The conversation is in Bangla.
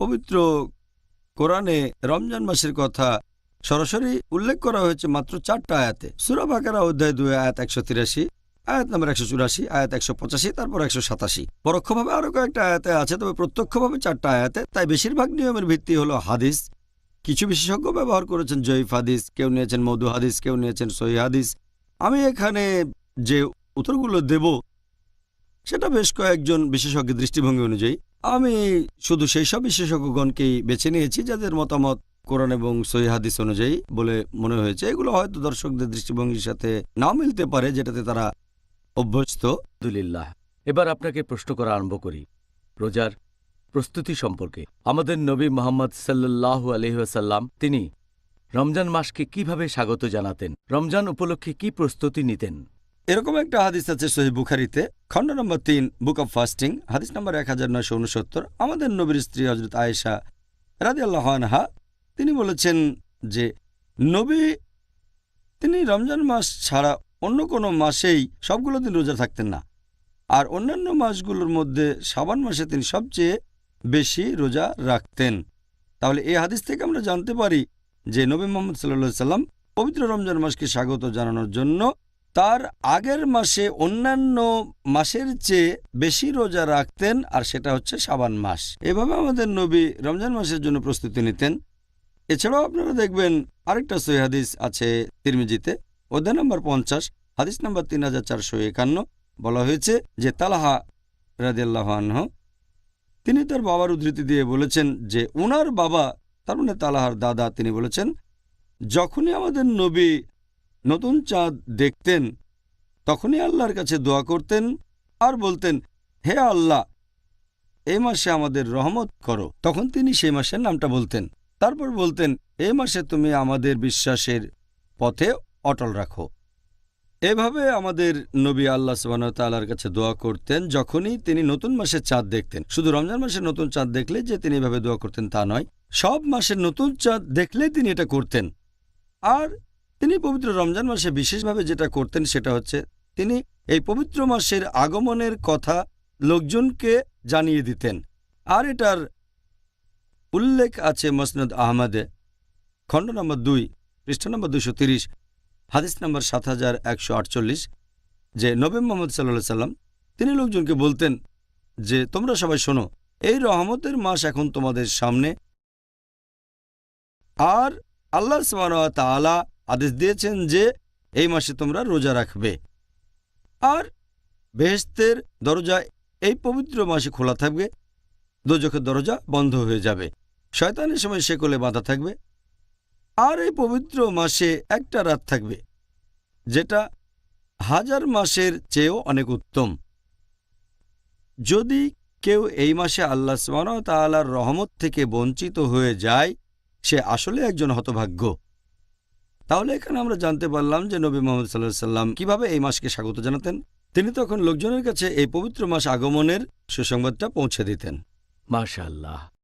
পবিত্র কোরআনে রমজান মাসের কথা সরাসরি উল্লেখ করা হয়েছে মাত্র চারটা আয়াতে। সুরা বাকারা অধ্যায় দুই, আয়াত একশো তিরাশি, আয়াত নম্বর একশো চুরাশি, আয়াত একশো পঁচাশি, তারপর একশো সাতাশি। পরোক্ষভাবে আরও কয়েকটা আয়াতে আছে, তবে প্রত্যক্ষভাবে চারটা আয়াতে, তাই বেশিরভাগ নিয়মের ভিত্তি হলো হাদিস। কিছু বিশেষজ্ঞ ব্যবহার করেছেন জয়ীফ হাদিস, কেউ নিয়েছেন মধু হাদিস, কেউ নিয়েছেন সহি হাদিস। আমি এখানে যে উত্তরগুলো দেব, সেটা বেশ কয়েকজন বিশেষজ্ঞের দৃষ্টিভঙ্গি অনুযায়ী। আমি শুধু সেই সব বিশেষজ্ঞগণকেই বেছে নিয়েছি যাদের মতামত কোরআন এবং সহি হাদিস অনুযায়ী বলে মনে হয়েছে। এগুলো হয়তো দর্শকদের দৃষ্টিভঙ্গির সাথে নাও মিলতে পারে, যেটাতে তারা অভ্যস্ত। দুলিল্লাহ এবার আপনাকে প্রশ্ন করা আরম্ভ করি, রোজার প্রস্তুতি সম্পর্কে। আমাদের নবী মোহাম্মদ সাল্লাল্লাহু আলহিহাসাল্লাম তিনি রমজান মাসকে কীভাবে স্বাগত জানাতেন, রমজান উপলক্ষে কি প্রস্তুতি নিতেন? এরকম একটা হাদিস আছে সহি বুখারিতে, খণ্ড নম্বর তিন, বুক অব ফাস্টিং, হাদিস নম্বর এক হাজার নয়শো উনসত্তর। আমাদের নবীর স্ত্রী হজরত আয়েশা রাজি আল্লাহানহা তিনি বলেছেন যে, নবী, তিনি রমজান মাস ছাড়া অন্য কোনো মাসেই সবগুলো দিন রোজা থাকতেন না। আর অন্যান্য মাসগুলোর মধ্যে সাবান মাসে তিনি সবচেয়ে বেশি রোজা রাখতেন। তাহলে এই হাদিস থেকে আমরা জানতে পারি যে নবী মোহাম্মদ সাল্লা সাল্লাম পবিত্র রমজান মাসকে স্বাগত জানানোর জন্য তার আগের মাসে অন্যান্য মাসের চেয়ে বেশি রোজা রাখতেন, আর সেটা হচ্ছে সাবান মাস। এভাবে আমাদের নবী রমজান মাসের জন্য প্রস্তুতি নিতেন। এছাড়াও আপনারা দেখবেন আরেকটা হাদিস আছে তিরমিজিতে, অধ্যায় নম্বর পঞ্চাশ, হাদিস নম্বর তিন হাজার চারশো একান্ন। বলা হয়েছে যে, তালাহা রাদিয়াল্লাহ আনহ, তিনি তার বাবার উদ্ধৃতি দিয়ে বলেছেন যে, উনার বাবা, তার মানে তালাহার দাদা তিনি বলেছেন, যখনই আমাদের নবী নতুন চাঁদ দেখতেন। তখনই আল্লাহর কাছে দোয়া করতেন আর বলতেন, হে আল্লাহ এই মাসে আমাদের রহমত করো। তখন তিনি সেই মাসের নামটা বলতেন। তারপর বলতেন এই মাসে তুমি আমাদের বিশ্বাসের পথে অটল রাখো। এভাবে আমাদের নবী আল্লাহ সুবাহতাল্লাহর কাছে দোয়া করতেন যখনই তিনি নতুন মাসের চাঁদ দেখতেন। শুধু রমজান মাসের নতুন চাঁদ দেখলে যে তিনি এভাবে দোয়া করতেন তা নয়, সব মাসের নতুন চাঁদ দেখলেই তিনি এটা করতেন। আর তিনি পবিত্র রমজান মাসে বিশেষভাবে যেটা করতেন সেটা হচ্ছে তিনি এই পবিত্র মাসের আগমনের কথা লোকজনকে জানিয়ে দিতেন। আর এটার উল্লেখ আছে মসনদ আহমদে। খণ্ড নম্বর দুই, পৃষ্ঠ নম্বর দুশো তিরিশ, হাদিস নম্বর সাত হাজার একশো আটচল্লিশ, যে নবী মোহাম্মদ সাল্লা সাল্লাম, তিনি লোকজনকে বলতেন যে, তোমরা সবাই শোনো, এই রহমতের মাস এখন তোমাদের সামনে। আর আল্লাহ তাআলা আদেশ দিয়েছেন যে এই মাসে তোমরা রোজা রাখবে। আর বেহেস্তের দরজা এই পবিত্র মাসে খোলা থাকবে। দোজখের দরজা বন্ধ হয়ে যাবে। শয়তানের সময় সেকলে বাঁধা থাকবে। আর এই পবিত্র মাসে একটা রাত থাকবে, যেটা হাজার মাসের চেয়েও অনেক উত্তম। যদি কেউ এই মাসে আল্লাহ তাআলার রহমত থেকে বঞ্চিত হয়ে যায়, সে আসলে একজন হতভাগ্য। তাহলে এখানে আমরা জানতে পারলাম যে নবী মোহাম্মদ সাল্লাহ সাল্লাম কীভাবে এই মাসকে স্বাগত জানাতেন। তিনি তখন লোকজনের কাছে এই পবিত্র মাস আগমনের সুসংবাদটা পৌঁছে দিতেন। মাশাআল্লাহ।